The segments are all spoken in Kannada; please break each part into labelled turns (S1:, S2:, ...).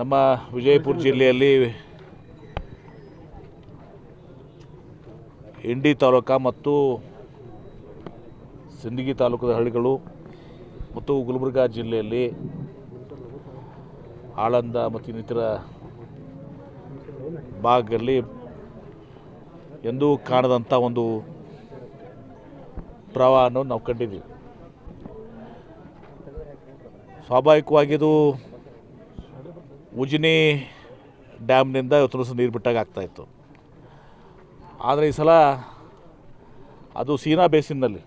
S1: ನಮ್ಮ ವಿಜಯಪುರ ಜಿಲ್ಲೆಯಲ್ಲಿ ಇಂಡಿ ತಾಲೂಕ ಮತ್ತು ಸಿಂದಗಿ ತಾಲೂಕದ ಹಳ್ಳಿಗಳು ಮತ್ತು ಗುಲ್ಬರ್ಗಾ ಜಿಲ್ಲೆಯಲ್ಲಿ ಆಳಂದ ಮತ್ತು ಇನ್ನಿತರ ಭಾಗದಲ್ಲಿ ಎಂದೂ ಕಾಣದಂಥ ಒಂದು ಪ್ರವಾಹವನ್ನು ನಾವು ಕಂಡಿದ್ದೀವಿ. ಸ್ವಾಭಾವಿಕವಾಗಿ ಇದು ಉಜಿನಿ ಡ್ಯಾಮ್ನಿಂದ ಇವತ್ತು ದಿವಸ ನೀರು ಬಿಟ್ಟಾಗ ಆಗ್ತಾಯಿತ್ತು ಆದರೆ ಈ ಸಲ ಅದು ಸೀನಾ ಬೇಸಿನಲ್ಲಿ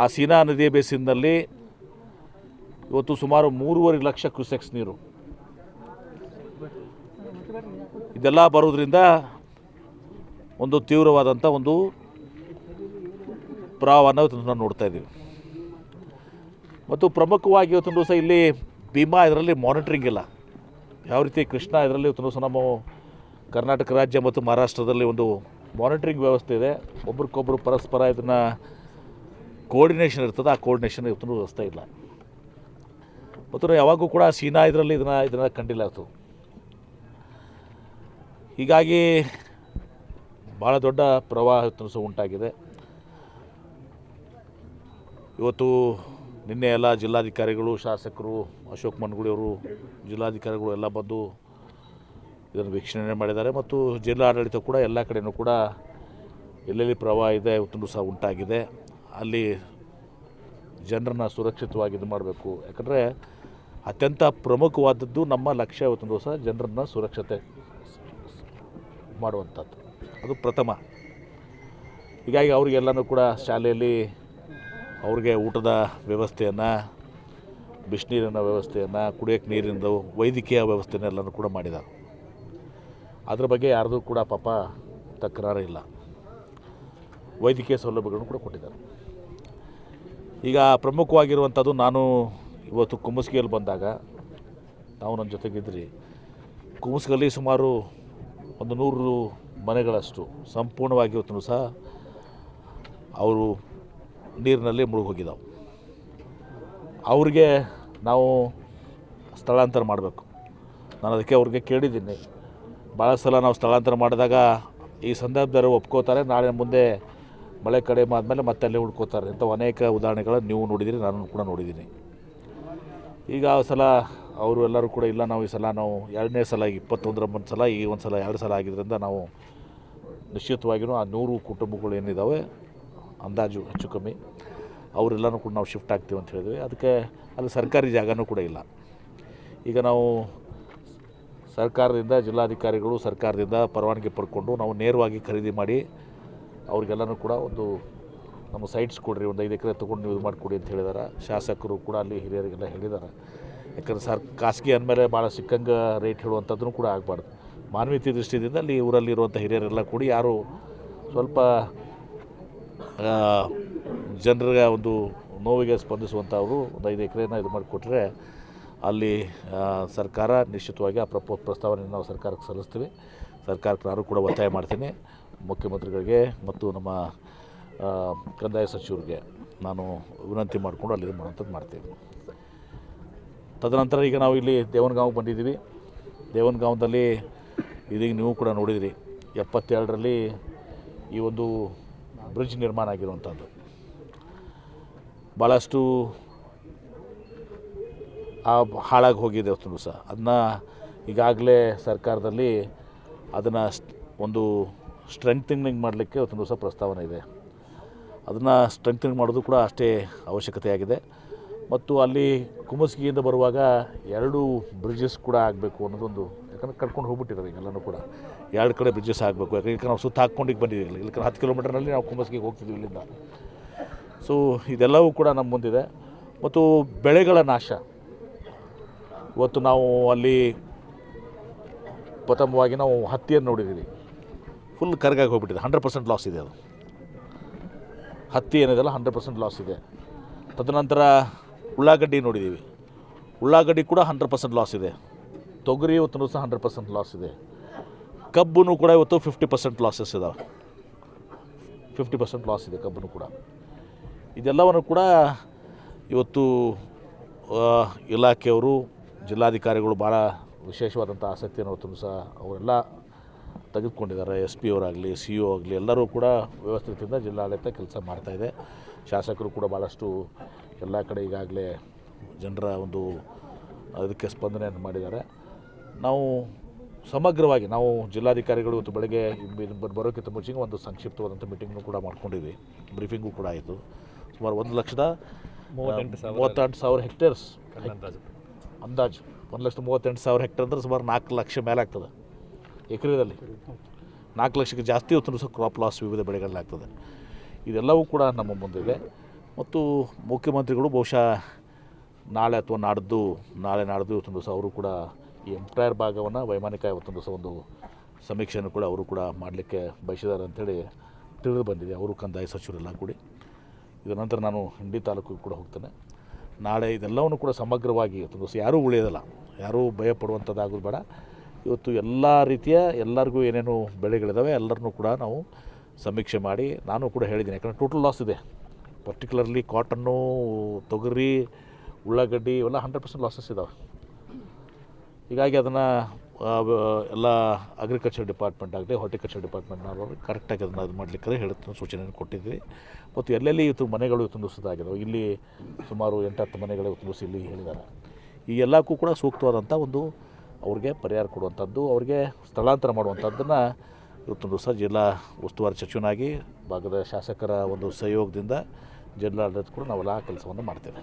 S1: ಆ ಸೀನಾ ನದಿಯ ಬೇಸಿನಲ್ಲಿ ಇವತ್ತು ಸುಮಾರು ಮೂರುವರೆ ಲಕ್ಷ ಕ್ಯೂಸೆಕ್ಸ್ ನೀರು. ಇದೆಲ್ಲ ಬರೋದ್ರಿಂದ ಒಂದು ತೀವ್ರವಾದಂಥ ಒಂದು ಪ್ರವಾಹವನ್ನು ಇವತ್ತು ನಾವು ನೋಡ್ತಾ ಇದ್ದೀವಿ. ಮತ್ತು ಪ್ರಮುಖವಾಗಿ ಇವತ್ತು ಸಹ ಇಲ್ಲಿ ಭೀಮಾ ಇದರಲ್ಲಿ ಮಾನಿಟ್ರಿಂಗ್ ಇಲ್ಲ. ಯಾವ ರೀತಿ ಕೃಷ್ಣ ಇದರಲ್ಲಿ ನಮ್ಮ ಕರ್ನಾಟಕ ರಾಜ್ಯ ಮತ್ತು ಮಹಾರಾಷ್ಟ್ರದಲ್ಲಿ ಒಂದು ಮಾನಿಟ್ರಿಂಗ್ ವ್ಯವಸ್ಥೆ ಇದೆ. ಒಬ್ರಿಗೊಬ್ಬರು ಪರಸ್ಪರ ಇದನ್ನು ಕೋರ್ಡಿನೇಷನ್ ಇರ್ತದೆ. ಆ ಕೋರ್ಡಿನೇಷನ್ ಇವತ್ತು ವ್ಯವಸ್ಥೆ ಇಲ್ಲ. ಮತ್ತು ಯಾವಾಗೂ ಕೂಡ ಸೀನಾ ಇದರಲ್ಲಿ ಇದನ್ನು ಇದನ್ನು ಕಂಡಿಲ್ಲ ಇವತ್ತು ಹೀಗಾಗಿ ಭಾಳ ದೊಡ್ಡ ಪ್ರವಾಹ ಉಂಟಾಗಿದೆ. ಇವತ್ತು ನಿನ್ನೆ ಎಲ್ಲ ಜಿಲ್ಲಾಧಿಕಾರಿಗಳು, ಶಾಸಕರು, ಅಶೋಕ್ ಮನ್ಗುಳಿಯವರು ಜಿಲ್ಲಾಧಿಕಾರಿಗಳು ಎಲ್ಲ ಬಂದು ಇದನ್ನು ವೀಕ್ಷಣೆ ಮಾಡಿದ್ದಾರೆ. ಮತ್ತು ಜಿಲ್ಲಾ ಆಡಳಿತ ಕೂಡ ಎಲ್ಲ ಕಡೆಯೂ ಕೂಡ ಎಲ್ಲೆಲ್ಲಿ ಪ್ರವಾಹ ಇದೆ ಇವತ್ತು ಸಹ ಉಂಟಾಗಿದೆ. ಅಲ್ಲಿ ಜನರನ್ನ ಸುರಕ್ಷಿತವಾಗಿ ಇದು ಮಾಡಬೇಕು. ಯಾಕಂದರೆ ಅತ್ಯಂತ ಪ್ರಮುಖವಾದದ್ದು ನಮ್ಮ ಲಕ್ಷ್ಯ ಇವತ್ತು ದಿವಸ ಜನರನ್ನ ಸುರಕ್ಷತೆ ಮಾಡುವಂಥದ್ದು. ಅದು ಪ್ರಥಮ. ಹೀಗಾಗಿ ಅವರಿಗೆಲ್ಲನೂ ಕೂಡ ಶಾಲೆಯಲ್ಲಿ ಅವ್ರಿಗೆ ಊಟದ ವ್ಯವಸ್ಥೆಯನ್ನು ಬಿಸಿನೀರಿನ ವ್ಯವಸ್ಥೆಯನ್ನು ಕುಡಿಯೋಕೆ ನೀರಿಂದು ವೈದ್ಯಕೀಯ ವ್ಯವಸ್ಥೆನೆಲ್ಲನೂ ಕೂಡ ಮಾಡಿದ್ದಾರೆ ಅದ್ರ ಬಗ್ಗೆ ಯಾರ್ದು ಕೂಡ ಪಾಪ ತಕರಾರು ಇಲ್ಲ. ವೈದ್ಯಕೀಯ ಸೌಲಭ್ಯಗಳನ್ನು ಕೂಡ ಕೊಟ್ಟಿದ್ದಾರೆ. ಈಗ ಪ್ರಮುಖವಾಗಿರುವಂಥದ್ದು ನಾನು ಇವತ್ತು ಕುಮ್ಮಸ್ಗಿಯಲ್ಲಿ ಬಂದಾಗ, ನಾವು ನನ್ನ ಜೊತೆಗಿದ್ರಿ. ಕುಮ್ಮಸ್ಗಲ್ಲಿ ಸುಮಾರು ಒಂದು ನೂರು ಮನೆಗಳಷ್ಟು ಸಂಪೂರ್ಣವಾಗಿ ಇವತ್ತು ಸಹ ಅವರು ನೀರಿನಲ್ಲಿ ಮುಳುಗೋಗಿದ್ದಾವೆ ಅವ್ರಿಗೆ ನಾವು ಸ್ಥಳಾಂತರ ಮಾಡಬೇಕು. ನಾನು ಅದಕ್ಕೆ ಅವ್ರಿಗೆ ಕೇಳಿದ್ದೀನಿ. ಭಾಳ ಸಲ ನಾವು ಸ್ಥಳಾಂತರ ಮಾಡಿದಾಗ ಈ ಸಂದರ್ಭದಲ್ಲಿ ಒಪ್ಕೋತಾರೆ, ನಾಳೆ ಮುಂದೆ ಮಳೆ ಕಡಿಮೆ ಆದಮೇಲೆ ಮತ್ತೆ ಅಲ್ಲೇ ಹುಡ್ಕೋತಾರೆ. ಅಂತ ಅನೇಕ ಉದಾಹರಣೆಗಳನ್ನು ನೀವು ನೋಡಿದ್ದೀರಿ ನಾನು ಕೂಡ ನೋಡಿದ್ದೀನಿ ಈಗ ಆ ಸಲ ಅವರು ಎಲ್ಲರೂ ಕೂಡ ಇಲ್ಲ, ನಾವು ಈ ಸಲ ನಾವು ಎರಡನೇ ಸಲ, ಇಪ್ಪತ್ತೊಂದರ ಒಂದು ಸಲ, ಈ ಒಂದು ಸಲ ಎರಡು ಸಲ ಆಗಿದ್ದರಿಂದ ನಾವು ನಿಶ್ಚಿತವಾಗಿಯೂ ಆ ನೂರು ಕುಟುಂಬಗಳು ಏನಿದ್ದಾವೆ ಅಂದಾಜು ಹೆಚ್ಚು ಕಮ್ಮಿ. ಅವರೆಲ್ಲನೂ ಕೂಡ ನಾವು ಶಿಫ್ಟ್ ಆಗ್ತೀವಿ ಅಂತ ಹೇಳಿದ್ವಿ. ಅದಕ್ಕೆ ಅಲ್ಲಿ ಸರ್ಕಾರಿ ಜಾಗನೂ ಕೂಡ ಇಲ್ಲ. ಈಗ ನಾವು ಸರ್ಕಾರದಿಂದ ಜಿಲ್ಲಾಧಿಕಾರಿಗಳು ಸರ್ಕಾರದಿಂದ ಪರವಾನಗಿ ಪಡ್ಕೊಂಡು ನಾವು ನೇರವಾಗಿ ಖರೀದಿ ಮಾಡಿ ಅವ್ರಿಗೆಲ್ಲನೂ ಕೂಡ ಒಂದು ನಮ್ಮ ಸೈಟ್ಸ್ ಕೊಡ್ರಿ, ಒಂದು ಐದು ಎಕರೆ ತೊಗೊಂಡು ನೀವು ಇದು ಮಾಡಿಕೊಡಿ ಅಂತ ಹೇಳಿದಾರೆ. ಶಾಸಕರು ಕೂಡ ಅಲ್ಲಿ ಹಿರಿಯರಿಗೆಲ್ಲ ಹೇಳಿದ್ದಾರೆ ಯಾಕಂದರೆ ಸರ್, ಖಾಸಗಿ ಅಂದಮೇಲೆ ಭಾಳ ಸಿಕ್ಕಂಗೆ ರೇಟ್ ಹೇಳುವಂಥದ್ದು ಕೂಡ ಆಗಬಾರ್ದು. ಮಾನವೀಯತೆ ದೃಷ್ಟಿಯಿಂದ ಅಲ್ಲಿ ಊರಲ್ಲಿರುವಂಥ ಹಿರಿಯರೆಲ್ಲ ಕೂಡಿ ಯಾರು ಸ್ವಲ್ಪ ಜನರಿಗೆ ಒಂದು ನೋವಿಗೆ ಸ್ಪಂದಿಸುವಂಥವರು ಒಂದು ಐದು ಎಕರೆನ ಇದು ಮಾಡಿಕೊಟ್ರೆ ಅಲ್ಲಿ ಸರ್ಕಾರ ನಿಶ್ಚಿತವಾಗಿ ಆ ಪ್ರಪೋ, ಪ್ರಸ್ತಾವನೆಯನ್ನು ನಾವು ಸರ್ಕಾರಕ್ಕೆ ಸಲ್ಲಿಸ್ತೀವಿ. ಸರ್ಕಾರಕ್ಕೆ ನಾನು ಕೂಡ ಒತ್ತಾಯ ಮಾಡ್ತೀನಿ. ಮುಖ್ಯಮಂತ್ರಿಗಳಿಗೆ ಮತ್ತು ನಮ್ಮ ಕಂದಾಯ ಸಚಿವರಿಗೆ ನಾನು ವಿನಂತಿ ಮಾಡಿಕೊಂಡು ಅಲ್ಲಿ ಮಾಡುವಂಥದ್ದು ಮಾಡ್ತೀವಿ ತದನಂತರ ಈಗ ನಾವು ಇಲ್ಲಿ ದೇವನಗಾಂವ್ಗೆ ಬಂದಿದ್ದೀವಿ. ದೇವನಗಾಂವ್ದಲ್ಲಿ ಇದೀಗ ನೀವು ಕೂಡ ನೋಡಿದಿರಿ, ಎಪ್ಪತ್ತೆರಡರಲ್ಲಿ ಈ ಒಂದು ಬ್ರಿಡ್ಜ್ ನಿರ್ಮಾಣ ಆಗಿರುವಂಥದ್ದು. ಭಾಳಷ್ಟು ಆ ಹಾಳಾಗಿ ಹೋಗಿದೆ ಅವತ್ತು ಸಹ. ಅದನ್ನ ಈಗಾಗಲೇ ಸರ್ಕಾರದಲ್ಲಿ ಅದನ್ನು ಒಂದು ಸ್ಟ್ರೆಂಥನಿಂಗ್ ಮಾಡಲಿಕ್ಕೆ ಅವತ್ತು ದಿವಸ ಪ್ರಸ್ತಾವನೆ ಇದೆ. ಅದನ್ನು ಸ್ಟ್ರೆಂಥನಿಂಗ್ ಮಾಡೋದು ಕೂಡ ಅಷ್ಟೇ ಅವಶ್ಯಕತೆಯಾಗಿದೆ ಮತ್ತು ಅಲ್ಲಿ ಕುಮಸ್ಗಿಯಿಂದ ಬರುವಾಗ ಎರಡು ಬ್ರಿಡ್ಜಸ್ ಕೂಡ ಆಗಬೇಕು ಅನ್ನೋದೊಂದು ಯಾಕಂದ್ರೆ ಕರ್ಕೊಂಡು ಹೋಗ್ಬಿಟ್ಟಿದ್ದಾರೆ ಕೂಡ. ಎರಡು ಕಡೆ ಬ್ರಿಡ್ಜಸ್ ಆಗಬೇಕು. ಯಾಕಂದ್ರೆ ನಾವು ಸುತ್ತ ಹಾಕ್ಕೊಂಡಿಗೆ ಬಂದಿದ್ದೀವಿ. ಇಲ್ಲಿ ಹತ್ತು ಕಿಲೋಮೀಟರ್ನಲ್ಲಿ ನಾವು ಕುಂಬಸ್ಗೆ ಹೋಗ್ತಿದ್ವಿ ಇಲ್ಲಿಂದ. ಸೊ ಇದೆಲ್ಲವೂ ಕೂಡ ನಮ್ಮ ಮುಂದಿದೆ. ಮತ್ತು ಬೆಳೆಗಳ ನಾಶ. ಇವತ್ತು ನಾವು ಅಲ್ಲಿ ಪ್ರಥಮವಾಗಿ ನಾವು ಹತ್ತಿಯನ್ನು ನೋಡಿದ್ದೀವಿ. ಫುಲ್ ಕರ್ಗಾಗಿ ಹೋಗ್ಬಿಟ್ಟಿದೆ. ಹಂಡ್ರೆಡ್ ಪರ್ಸೆಂಟ್ ಲಾಸ್ ಇದೆ ಅದು. ಹತ್ತಿ ಏನಿದೆಲ್ಲ ಹಂಡ್ರೆಡ್ ಪರ್ಸೆಂಟ್ ಲಾಸ್ ಇದೆ. ತದನಂತರ ಉಳ್ಳಾಗಡ್ಡಿ ನೋಡಿದ್ದೀವಿ. ಉಳ್ಳಾಗಡ್ಡಿ ಕೂಡ ಹಂಡ್ರೆಡ್ ಪರ್ಸೆಂಟ್ ಲಾಸ್ ಇದೆ. ತೊಗರಿ ಇವತ್ತು ಸಹ ಹಂಡ್ರೆಡ್ ಪರ್ಸೆಂಟ್ ಲಾಸ್ ಇದೆ. ಕಬ್ಬು ಕೂಡ ಇವತ್ತು ಫಿಫ್ಟಿ ಪರ್ಸೆಂಟ್ ಲಾಸಸ್ ಇದಾವೆ. ಫಿಫ್ಟಿ ಪರ್ಸೆಂಟ್ ಲಾಸ್ ಇದೆ ಕಬ್ಬು ಕೂಡ. ಇದೆಲ್ಲವನ್ನು ಕೂಡ ಇವತ್ತು ಇಲಾಖೆಯವರು, ಜಿಲ್ಲಾಧಿಕಾರಿಗಳು ಭಾಳ ವಿಶೇಷವಾದಂಥ ಆಸಕ್ತಿಯನ್ನು ಇವತ್ತು ಸಹ ಅವರೆಲ್ಲ ತೆಗೆದುಕೊಂಡಿದ್ದಾರೆ. ಎಸ್ ಪಿ ಅವರಾಗಲಿ, ಸಿ ಒ ಆಗಲಿ, ಎಲ್ಲರೂ ಕೂಡ ವ್ಯವಸ್ಥಿತದಿಂದ ಜಿಲ್ಲಾಡಳಿತ ಕೆಲಸ ಮಾಡ್ತಾಯಿದೆ ಶಾಸಕರು ಕೂಡ ಭಾಳಷ್ಟು ಎಲ್ಲ ಕಡೆ ಈಗಾಗಲೇ ಜನರ ಒಂದು ಅದಕ್ಕೆ ಸ್ಪಂದನೆಯನ್ನು ಮಾಡಿದ್ದಾರೆ. ನಾವು ಸಮಗ್ರವಾಗಿ ನಾವು ಜಿಲ್ಲಾಧಿಕಾರಿಗಳು ಇವತ್ತು ಬೆಳಗ್ಗೆ ಬರೋಕ್ಕಿಂತ ಮುಂಚೆ ಒಂದು ಸಂಕ್ಷಿಪ್ತವಾದಂಥ ಮೀಟಿಂಗ್ನು ಕೂಡ ಮಾಡ್ಕೊಂಡಿವಿ ಬ್ರೀಫಿಂಗು ಕೂಡ ಆಯಿತು. ಸುಮಾರು ಒಂದು ಲಕ್ಷದ
S2: ಮೂವತ್ತೆಂಟು ಸಾವಿರ.
S1: ಮೂವತ್ತೆಂಟು ಸಾವಿರ ಹೆಕ್ಟೇರ್ಸ್
S2: ಅಂದಾಜು.
S1: ಅಂದಾಜು. ಒಂದು ಲಕ್ಷದ ಮೂವತ್ತೆಂಟು ಸಾವಿರ ಹೆಕ್ಟೇರ್ ಅಂದರೆ ಸುಮಾರು ನಾಲ್ಕು ಲಕ್ಷ ಮೇಲೆ ಆಗ್ತದೆ. ಎಕರೆದಲ್ಲಿ. ನಾಲ್ಕು ಲಕ್ಷಕ್ಕೆ ಜಾಸ್ತಿ ಹೊತ್ತು ಸಹ ಕ್ರಾಪ್ ಲಾಸ್ ವಿವಿಧ ಬೆಳೆಗಳಾಗ್ತದೆ ಇದೆಲ್ಲವೂ ಕೂಡ ನಮ್ಮ ಮುಂದಿದೆ. ಮತ್ತು ಮುಖ್ಯಮಂತ್ರಿಗಳು ಬಹುಶಃ ನಾಳೆ ಅಥವಾ ನಾಡ್ದು ನಾಳೆ ನಾಡ್ದು ಇವತ್ತೊಂದು ಸಹ ಅವರು ಕೂಡ ಈ ಎಂಟೈರ್ ಭಾಗವನ್ನು ವೈಮಾನಿಕ ಇವತ್ತೊಂದು ಸಹ ಒಂದು ಸಮೀಕ್ಷೆಯನ್ನು ಕೂಡ ಅವರು ಕೂಡ ಮಾಡಲಿಕ್ಕೆ ಬಯಸಿದ್ದಾರೆ ಅಂಥೇಳಿ ತಿಳಿದು ಬಂದಿದೆ. ಅವರು ಕಂದಾಯ ಸಚಿವರೆಲ್ಲ ಕೂಡಿ. ಇದರ ನಂತರ ನಾನು ಹಿಂಡಿ ತಾಲೂಕಿಗೆ ಕೂಡ ಹೋಗ್ತೇನೆ. ನಾಳೆ ಇದೆಲ್ಲವನ್ನು ಕೂಡ ಸಮಗ್ರವಾಗಿ ತುಂಬ ಯಾರೂ ಉಳಿಯೋದಿಲ್ಲ. ಯಾರೂ ಭಯ ಪಡುವಂಥದ್ದಾಗೋದು ಬೇಡ. ಇವತ್ತು ಎಲ್ಲ ರೀತಿಯ ಎಲ್ಲರಿಗೂ ಏನೇನು ಬೆಳೆಗಳಿದ್ದಾವೆ ಎಲ್ಲರನ್ನೂ ಕೂಡ ನಾವು ಸಮೀಕ್ಷೆ ಮಾಡಿ ನಾನು ಕೂಡ ಹೇಳಿದ್ದೀನಿ. ಯಾಕಂದರೆ ಟೋಟಲ್ ಲಾಸ್ ಇದೆ. ಪರ್ಟಿಕ್ಯುಲರ್ಲಿ ಕಾಟನ್ನು ತೊಗರಿ, ಉಳ್ಳಾಗಡ್ಡಿ ಇವೆಲ್ಲ ಹಂಡ್ರೆಡ್ ಪರ್ಸೆಂಟ್ ಲಾಸಸ್ ಇದ್ದಾವೆ ಹೀಗಾಗಿ ಅದನ್ನು ಎಲ್ಲ ಅಗ್ರಿಕಲ್ಚರ್ ಡಿಪಾರ್ಟ್ಮೆಂಟ್ ಆಗಲಿ ಹಾರ್ಟಿಕಲ್ಚರ್ ಡಿಪಾರ್ಟ್ಮೆಂಟ್ನವರು ಕರೆಕ್ಟಾಗಿ ಅದನ್ನು ಇದು ಮಾಡಲಿಕ್ಕೆ ಹೇಳುತ್ತೆ ಸೂಚನೆಯನ್ನು ಕೊಟ್ಟಿದ್ವಿ ಮತ್ತು ಎಲ್ಲೆಲ್ಲಿ ಇವತ್ತು ಮನೆಗಳು ಇವತ್ತು ದಿವಸದಾಗಿದ್ದಾವೆ ಇಲ್ಲಿ ಸುಮಾರು ಎಂಟತ್ತು ಮನೆಗಳು ಇವತ್ತು ದಿವಸ ಇಲ್ಲಿ ಹೇಳಿದ್ದಾರೆ. ಈ ಎಲ್ಲಕ್ಕೂ ಕೂಡ ಸೂಕ್ತವಾದಂಥ ಒಂದು ಅವ್ರಿಗೆ ಪರಿಹಾರ ಕೊಡುವಂಥದ್ದು ಅವ್ರಿಗೆ ಸ್ಥಳಾಂತರ ಮಾಡುವಂಥದ್ದನ್ನು ಇವತ್ತು ದಿವಸ ಜಿಲ್ಲಾ ಉಸ್ತುವಾರಿ ಸಚಿವನಾಗಿ, ಭಾಗದ ಶಾಸಕರ ಒಂದು ಸಹಯೋಗದಿಂದ ಜಿಲ್ಲಾಡಳಿತ ಕೂಡ ನಾವೆಲ್ಲ ಕೆಲಸವನ್ನು ಮಾಡ್ತೇವೆ.